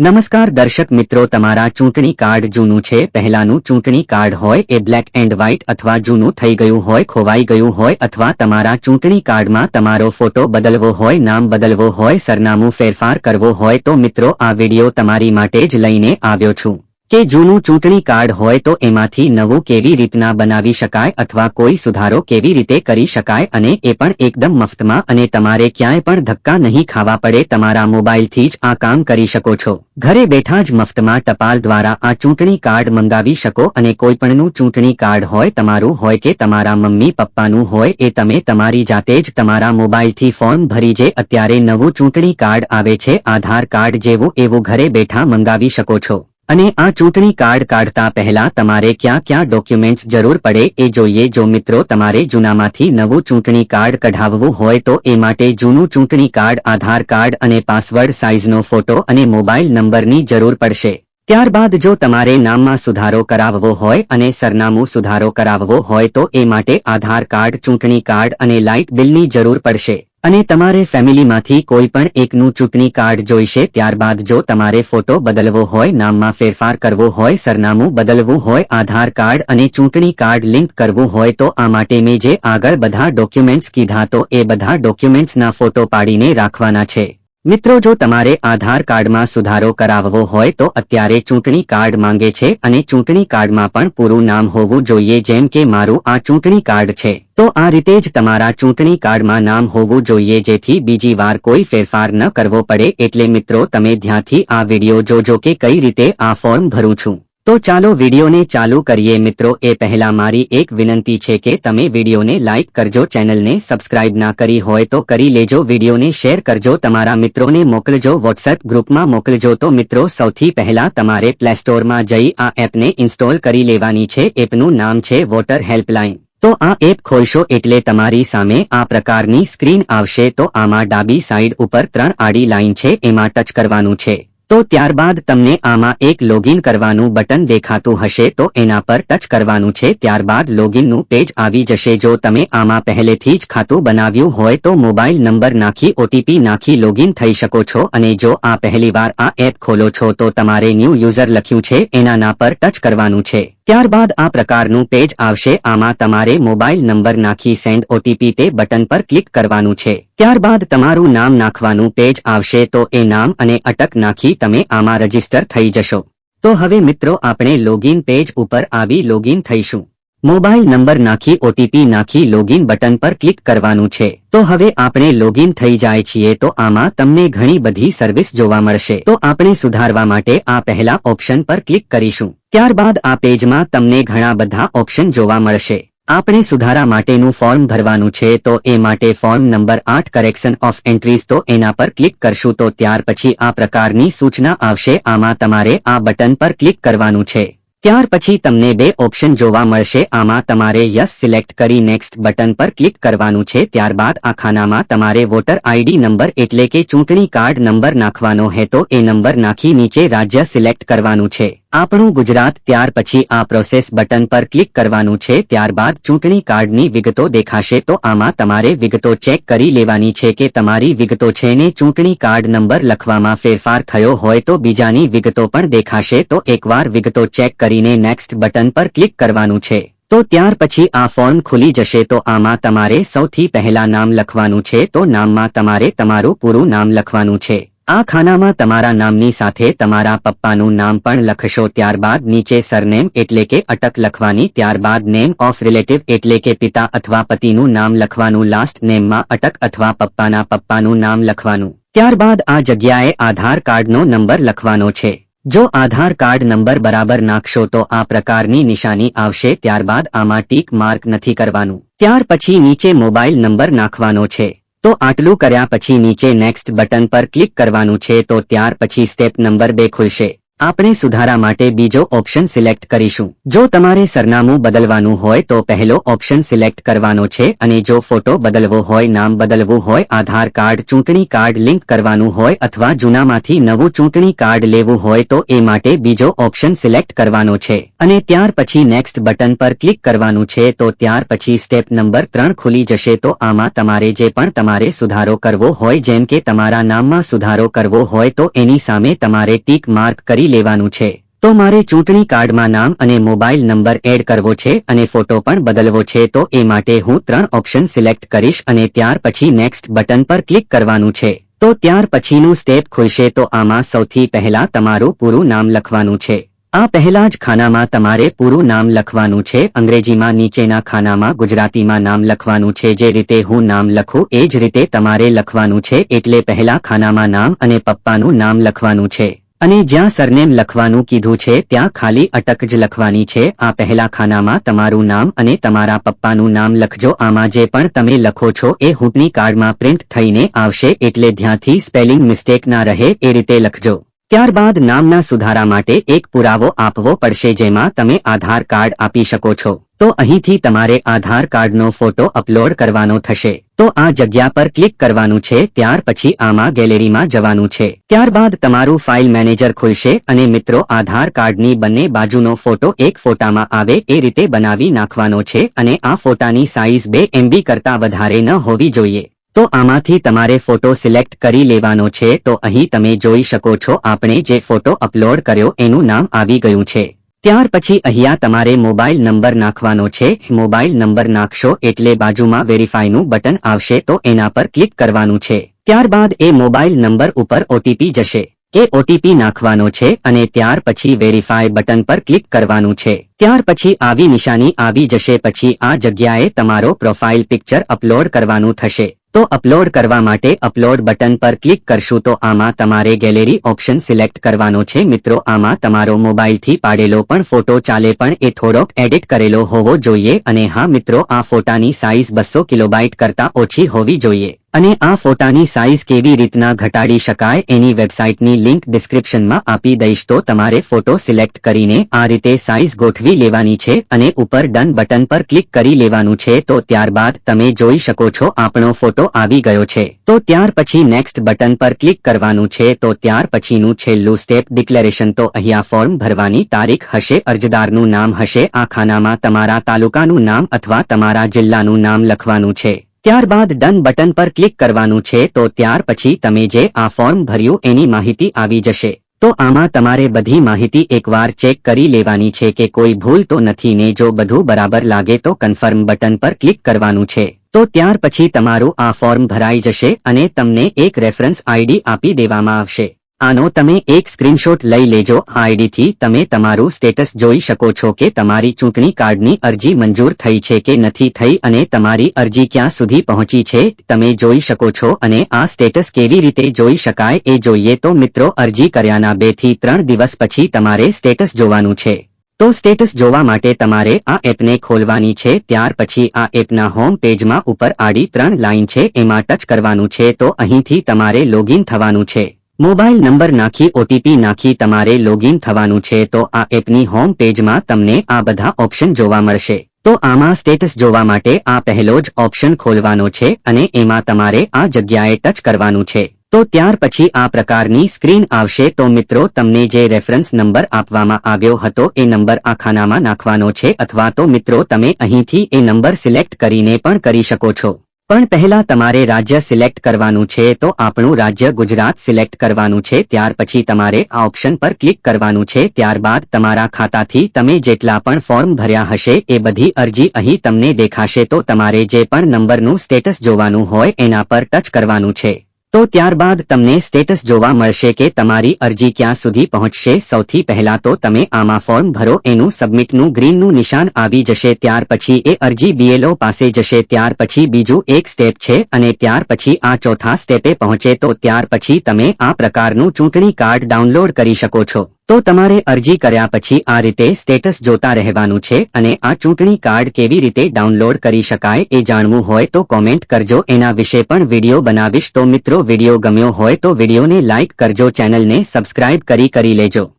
નમસ્કાર દર્શક મિત્રો, તમારા ચૂંટણી કાર્ડ જૂનું છે. પહેલાનું ચૂંટણી કાર્ડ હોય એ બ્લેક એન્ડ વ્હાઇટ અથવા જૂનું થઈ ગયું હોય, ખોવાઈ ગયું હોય અથવા તમારા ચૂંટણી કાર્ડમાં તમારો ફોટો બદલવો હોય, નામ બદલવો હોય, સરનામું ફેરફાર કરવો હોય તો મિત્રો, આ વિડિયો તમારી માટે જ લઈને આવ્યો છું. કે જૂનું ચૂંટણી કાર્ડ હોય તો એમાંથી નવું કેવી રીતના બનાવી શકાય અથવા કોઈ સુધારો કેવી રીતે કરી શકાય અને એ પણ એકદમ મફતમાં અને તમારે ક્યાંય પણ ધક્કા નહીં ખાવા પડે તમારા મોબાઈલથી જ આ કામ કરી શકો છો. ઘરે બેઠા જ મફતમાં ટપાલ દ્વારા આ ચૂંટણી કાર્ડ મંગાવી શકો અને કોઈપણનું ચૂંટણી કાર્ડ હોય તમારું હોય કે તમારા મમ્મી પપ્પાનું હોય એ તમે તમારી જાતે જ તમારા મોબાઈલથી ફોર્મ ભરી જે અત્યારે નવું ચૂંટણી કાર્ડ આવે છે, આધાર કાર્ડ જેવું એવું ઘરે બેઠા મંગાવી શકો છો. અને આ ચૂંટણી કાર્ડ કાઢતા પહેલા તમારે ક્યાં ક્યાં ડોક્યુમેન્ટ્સ જરૂર પડે એ જોઈએ. જો મિત્રો તમારે જૂનામાંથી નવું ચૂંટણી કાર્ડ કઢાવવું હોય તો એ માટે જૂનું ચૂંટણી કાર્ડ, આધાર કાર્ડ અને પાસવર્ડ, સાઇઝનો ફોટો અને મોબાઈલ નંબરની જરૂર પડશે. ત્યારબાદ જો તમારે નામમાં સુધારો કરાવવો હોય અને સરનામું સુધારો કરાવવો હોય તો એ માટે આધાર કાર્ડ, ચૂંટણી કાર્ડ અને લાઇટ બિલની જરૂર પડશે. અને તમારે ફેમિલીમાંથી કોઈ પણ એકનું ચૂંટણી કાર્ડ જોઈશે, ત્યારબાદ જો તમારે ફોટો બદલવો હોય, નામમાં ફેરફાર કરવો હોય, સરનામું બદલવું હોય, આધાર કાર્ડ અને ચૂંટણી કાર્ડ લિંક કરવું હોય, તો આ માટે મેં જે આગળ બધા ડોક્યુમેન્ટ્સ કીધા, તો એ બધા ડોક્યુમેન્ટ્સના ફોટો પાડીને રાખવાના છે. મિત્રો, જો તમારે આધાર કાર્ડમાં સુધારો કરાવવો હોય તો અત્યારે ચૂંટણી કાર્ડ માંગે છે અને ચૂંટણી કાર્ડમાં પણ પૂરું નામ હોવું જોઈએ, જેમ કે મારું આ ચૂંટણી કાર્ડ છે. તો આ રીતે જ તમારા ચૂંટણી કાર્ડમાં નામ હોવું જોઈએ, જેથી બીજી વાર કોઈ ફેરફાર ન કરવો પડે. એટલે મિત્રો, તમે ધ્યાનથી આ વિડિયો જોજો કે કઈ રીતે આ ફોર્મ ભરું છું. તો ચાલો વિડીયોને ચાલુ કરીએ. મિત્રો, એ પહેલા મારી એક વિનંતી છે કે તમે વિડીયોને લાઇક કરજો. ચેનલને સબસ્ક્રાઇબ ના કરી હોય તો કરી લેજો. વિડીયોને શેર કરજો. તમારા મિત્રોને મોકલજો. વોટ્સએપ ગ્રુપમાં મોકલજો. તો મિત્રો, સૌથી પહેલા તમારે પ્લે સ્ટોરમાં જઈ આ એપને ઇન્સ્ટોલ કરી લેવાની છે. એપનું નામ છે વોટર હેલ્પલાઇન. તો આ એપ ખોલશો એટલે તમારી સામે આ પ્રકારની સ્ક્રીન આવશે. તો આમાં ડાબી સાઈડ ઉપર ત્રણ આડી લાઇન છે. એમાં ટચ કરવાનું છે. તો ત્યારબાદ તમને આમાં એક લોગિન કરવાનું બટન દેખાતું હશે તો એના પર ટચ કરવાનું છે. ત્યારબાદ લોગિનનું પેજ આવી જશે. જો તમે આમાં પહેલેથી જ ખાતું બનાવ્યું હોય તો મોબાઈલ નંબર નાખી ઓટીપી નાખી લોગિન થઈ શકો છો. અને જો આ પહેલીવાર આ એપ ખોલો છો તો તમારે ન્યૂ યુઝર લખ્યું છે. એનાના પર ટચ કરવાનું છે. ત્યારબાદ આ પ્રકારનું પેજ આવશે. આમાં તમારે મોબાઈલ નંબર નાખી સેન્ડ ઓટીપી તે બટન પર ક્લિક કરવાનું છે. ત્યારબાદ તમારું નામ નાખવાનું પેજ આવશે તો એ નામ અને અટક નાખી તમે આમાં રજિસ્ટર થઈ જશો. તો હવે મિત્રો આપણે લોગિન પેજ ઉપર આવી લોગિન થઈશું. મોબાઈલ નંબર નાખી ઓટીપી નાખી લોગિન બટન પર ક્લિક કરવાનું છે. તો હવે આપણે લોગિન થઈ જાય છીએ તો આમાં તમને ઘણી બધી સર્વિસ જોવા મળશે. તો આપણે સુધારવા માટે આ પહેલા ઓપ્શન પર ક્લિક કરીશું. ત્યારબાદ આ પેજમાં તમને ઘણા બધા ઓપ્શન જોવા મળશે. આપણે સુધારા માટેનું ફોર્મ ભરવાનું છે, તો એ માટે ફોર્મ નંબર આઠ કરેક્શન ઓફ એન્ટ્રીઝ, તો એના પર ક્લિક કરશું, તો ત્યાર પછી આ પ્રકારની સૂચના આવશે, આમાં તમારે આ બટન પર ક્લિક કરવાનું છે. ત્યાર પછી તમને બે ઓપ્શન જોવા મળશે, આમાં તમારે યસ સિલેક્ટ કરી નેક્સ્ટ બટન પર ક્લિક કરવાનું છે ત્યારબાદ આ ખાનામાં તમારે વોટર આઈડી નંબર એટલે કે ચૂંટણી કાર્ડ નંબર નાખવાનો હે, તો એ નંબર નાખી નીચે રાજ્ય સિલેક્ટ કરવાનું છે. આપણું ગુજરાત ત્યાર પછી આ પ્રોસેસ બટન પર ક્લિક કરવાનું છે, ત્યારબાદ ચૂંટણી કાર્ડની વિગતો દેખાશે, તો આમાં તમારે વિગતો ચેક કરી લેવાની છે કે તમારી વિગતો છે ને ચૂંટણી કાર્ડ નંબર લખવામાં ફેરફાર થયો હોય તો બીજાની વિગતો પણ દેખાશે, તો એકવાર વિગતો ચેક કરીને નેક્સ્ટ બટન પર ક્લિક કરવાનું છે. તો ત્યાર પછી આ ફોર્મ ખુલી જશે, તો આમાં તમારે સૌથી પહેલા નામ લખવાનું છે, તો નામમાં તમારે તમારું પૂરું નામ લખવાનું છે. આ ખાનામાં તમારા નામની સાથે તમારા પપ્પાનું નામ પણ લખશો ત્યારબાદ નીચે સરનેમ એટલે કે અટક લખવાની, ત્યારબાદ નેમ ઓફ રિલેટિવ એટલે કે પિતા અથવા પતિનું નામ લખવાનું લાસ્ટ નેમમાં અટક અથવા પપ્પાના પપ્પાનું નામ લખવાનું. ત્યારબાદ આ જગ્યાએ આધાર કાર્ડનો નંબર લખવાનો છે. જો આધાર કાર્ડ નંબર બરાબર નાખશો તો આ પ્રકારની નિશાની આવશે, ત્યારબાદ આમાં ટીક માર્ક નથી કરવાનું. ત્યાર પછી નીચે મોબાઈલ નંબર નાખવાનો છે. તો આટલું કર્યા પછી નીચે નેક્સ્ટ બટન પર ક્લિક કરવાનું છે તો ત્યાર પછી સ્ટેપ નંબર બે ખુલશે. આપણે સુધારા માટે બીજો ઓપ્શન સિલેક્ટ કરીશું. જો તમારે સરનામું બદલવાનું હોય તો પહેલો ઓપ્શન સિલેક્ટ કરવાનો છે અને જો ફોટો બદલવો હોય, નામ બદલવું હોય, આધાર કાર્ડ, ચૂંટણી કાર્ડ લિંક કરવાનું હોય અથવા જૂનામાંથી નવું ચૂંટણી કાર્ડ લેવું હોય તો એ માટે બીજો ઓપ્શન સિલેક્ટ કરવાનો છે. અને ત્યાર પછી નેક્સ્ટ બટન પર ક્લિક કરવાનું છે તો ત્યાર પછી સ્ટેપ નંબર ત્રણ ખુલી જશે તો આમાં તમારે જે પણ તમારે સુધારો કરવો હોય, જેમ કે તમારા નામમાં સુધારો કરવો હોય તો એની સામે તમારે ટીક માર્ક કરી લેવાનું છે. તો મારે ચૂંટણી કાર્ડમાં નામ અને મોબાઈલ નંબર એડ કરવો છે અને ફોટો પણ બદલવો છે તો એ માટે હું ત્રણ ઓપ્શન સિલેક્ટ કરીશ અને ત્યાર પછી નેક્સ્ટ બટન પર ક્લિક કરવાનું છે. તો ત્યાર પછીનું સ્ટેપ ખુલશે તો આમાં સૌથી પહેલા તમારું પૂરું નામ લખવાનું છે. આ પહેલા જ ખાનામાં તમારે પૂરું નામ લખવાનું છે. અંગ્રેજીમાં નીચેના ખાનામાં ગુજરાતીમાં નામ લખવાનું છે. જે રીતે હું નામ લખું એ જ રીતે તમારે લખવાનું છે. એટલે પહેલા ખાનામાં નામ અને પપ્પાનું નામ લખવાનું છે. અને જ્યાં સરનેમ લખવાનું કીધું છે, ત્યાં ખાલી અટક જ લખવાની છે. આ પહેલા ખાનામાં તમારું નામ અને તમારા પપ્પાનું નામ લખજો. આમાં જે પણ તમે લખો છો, એ હુંટની કાર્ડમાં પ્રિન્ટ થઈને આવશે, એટલે ધ્યાંથી સ્પેલિંગ મિસ્ટેક ના રહે, એ રીતે લખજો. ત્યારબાદ નામના સુધારા માટે એક પુરાવો આપવો પડશે, જેમાં તમે આધાર કાર્ડ આપી શકો છો. તો અહીંથી તમારે આધાર કાર્ડનો ફોટો અપલોડ કરવાનો થશે. તો આ જગ્યા પર ક્લિક કરવાનું છે, ત્યાર પછી આમાં ગેલેરીમાં જવાનું છે. ત્યારબાદ તમારું ફાઇલ મેનેજર ખુલશે અને મિત્રો આધાર કાર્ડની બંને બાજુનો ફોટો એક ફોટામાં આવે એ રીતે બનાવી નાખવાનો છે અને આ ફોટાની સાઇઝ બે એમબી કરતા વધારે ન હોવી જોઈએ. તો આમાંથી તમારે ફોટો સિલેક્ટ કરી લેવાનો છે, તો અહીં તમે જોઈ શકો છો, આપણે જે ફોટો અપલોડ કર્યો એનું નામ આવી ગયું છે. ત્યાર પછી અહીંયા તમારે મોબાઈલ નંબર નાખવાનો છે. મોબાઈલ નંબર નાખશો એટલે બાજુમાં વેરીફાઈનું બટન આવશે તો એના પર ક્લિક કરવાનું છે. ત્યારબાદ એ મોબાઈલ નંબર ઉપર ઓટીપી જશે. એ ઓટીપી નાખવાનો છે અને ત્યાર પછી વેરીફાઈ બટન પર ક્લિક કરવાનું છે. ત્યાર પછી આવી નિશાની આવી જશે. પછી આ જગ્યાએ તમારો પ્રોફાઇલ પિક્ચર અપલોડ કરવાનું થશે. તો અપલોડ કરવા માટે અપલોડ બટન પર ક્લિક કરશું તો આમાં તમારે ગેલેરી ઓપ્શન સિલેક્ટ કરવાનો છે. મિત્રો, આમાં તમારો મોબાઈલથી પાડેલો પણ ફોટો ચાલે પણ એ થોડોક એડિટ કરેલો હોવો જોઈએ. અને હા, મિત્રો, આ ફોટાની સાઇઝ બસો કિલોબાઇટ કરતા ઓછી હોવી જોઈએ. અને આ ફોટાની સાઇઝ કેવી રીતના ઘટાડી શકાય એની વેબસાઇટની લિંક ડિસ્ક્રિપ્શનમાં આપી દઈશ. તો તમારે ફોટો સિલેક્ટ કરીને આ રીતે સાઇઝ ગોઠવી લેવાની છે અને ઉપર ડન બટન પર ક્લિક કરી લેવાનું છે. તો ત્યારબાદ તમે જોઈ શકો છો આપણો ફોટો આવી ગયો છે. તો ત્યાર પછી નેક્સ્ટ બટન પર ક્લિક કરવાનું છે. તો ત્યાર પછીનું છેલ્લું સ્ટેપ ડિક્લેરેશન તો અહીંયા ફોર્મ ભરવાની તારીખ હશે, અરજદારનું નામ હશે આ ખાનામાં તમારા તાલુકાનું નામ અથવા તમારા જિલ્લાનું નામ લખવાનું છે. ત્યારબાદ ડન બટન પર ક્લિક કરવાનું છે તો ત્યાર પછી તમે જે આ ફોર્મ ભર્યું એની માહિતી આવી જશે. તો આમાં તમારે બધી માહિતી એકવાર ચેક કરી લેવાની છે કે કોઈ ભૂલ તો નથી ને જો બધું બરાબર લાગે તો કન્ફર્મ બટન પર ક્લિક કરવાનું છે. તો ત્યાર પછી તમારું આ ફોર્મ ભરાઈ જશે અને તમને એક રેફરન્સ આઈડી આપી દેવામાં આવશે. આનો તમે એક સ્ક્રીનશોટ લઈ લેજો. આઈડીથી તમે તમારું સ્ટેટસ જોઈ શકો છો કે તમારી ચૂંટણી કાર્ડની અરજી મંજૂર થઈ છે કે નથી થઈ અને તમારી અરજી ક્યાં સુધી પહોંચી છે તમે જોઈ શકો છો અને આ સ્ટેટસ કેવી રીતે જોઈ શકાય એ જોઈએ. તો મિત્રો, અરજી કર્યાના બેથી ત્રણ દિવસ પછી તમારે સ્ટેટસ જોવાનું છે. તો સ્ટેટસ જોવા માટે તમારે આ એપને ખોલવાની છે. ત્યાર પછી આ એપના હોમ પેજમાં ઉપર આડી ત્રણ લાઇન છે. એમાં ટચ કરવાનું છે. તો અહીંથી તમારે લોગિન થવાનું છે. મોબાઈલ નંબર નાખી ઓટીપી નાખી તમારે લોગિન થવાનું છે તો આ એપની હોમ પેજમાં તમને આ બધા ઓપ્શન જોવા મળશે. તો આમાં સ્ટેટસ જોવા માટે આ પહેલો જ ઓપ્શન ખોલવાનો છે અને એમાં તમારે આ જગ્યાએ ટચ કરવાનું છે. તો ત્યાર પછી આ પ્રકારની સ્ક્રીન આવશે તો મિત્રો તમને જે રેફરન્સ નંબર આપવામાં આવ્યો હતો એ નંબર આ ખાનામાં નાખવાનો છે અથવા તો મિત્રો તમે અહીંથી એ નંબર સિલેક્ટ કરીને પણ કરી શકો છો. પણ પહેલા તમારે રાજ્ય સિલેક્ટ કરવાનું છે તો આપણું રાજ્ય ગુજરાત સિલેક્ટ કરવાનું છે. ત્યાર પછી તમારે આ ઓપ્શન પર ક્લિક કરવાનું છે. ત્યારબાદ તમારા ખાતાથી તમે જેટલા પણ ફોર્મ ભર્યા હશે એ બધી અરજી અહીં તમને દેખાશે. તો તમારે જે પણ નંબરનું સ્ટેટસ જોવાનું હોય એના પર ટચ કરવાનું છે. તો ત્યારબાદ તમને સ્ટેટસ જોવા મળશે કે તમારી અરજી ક્યાં સુધી પહોંચશે. સૌથી પહેલા તો તમે આમાં ફોર્મ ભરો, એનું સબમિટનું ગ્રીનનું નિશાન આવી જશે, ત્યાર પછી એ અરજી બીએલઓ પાસે જશે, ત્યાર પછી બીજું એક સ્ટેપ છે અને ત્યાર પછી આ ચોથા સ્ટેપે પહોંચે તો ત્યાર પછી તમે આ પ્રકારનું ચૂંટણી કાર્ડ ડાઉનલોડ કરી શકો છો. તો તમારે અરજી કર્યા પછી આ રીતે સ્ટેટસ જોતા રહેવાનું છે અને આ ચૂંટણી કાર્ડ કેવી રીતે ડાઉનલોડ કરી શકાય એ જાણવું હોય તો કોમેન્ટ કરજો. એના વિશે પણ વીડિયો બનાવીશ. તો મિત્રો, વીડિયો ગમ્યો હોય તો વિડીયોને લાઇક કરજો, ચેનલને સબસ્ક્રાઇબ કરી કરી લેજો.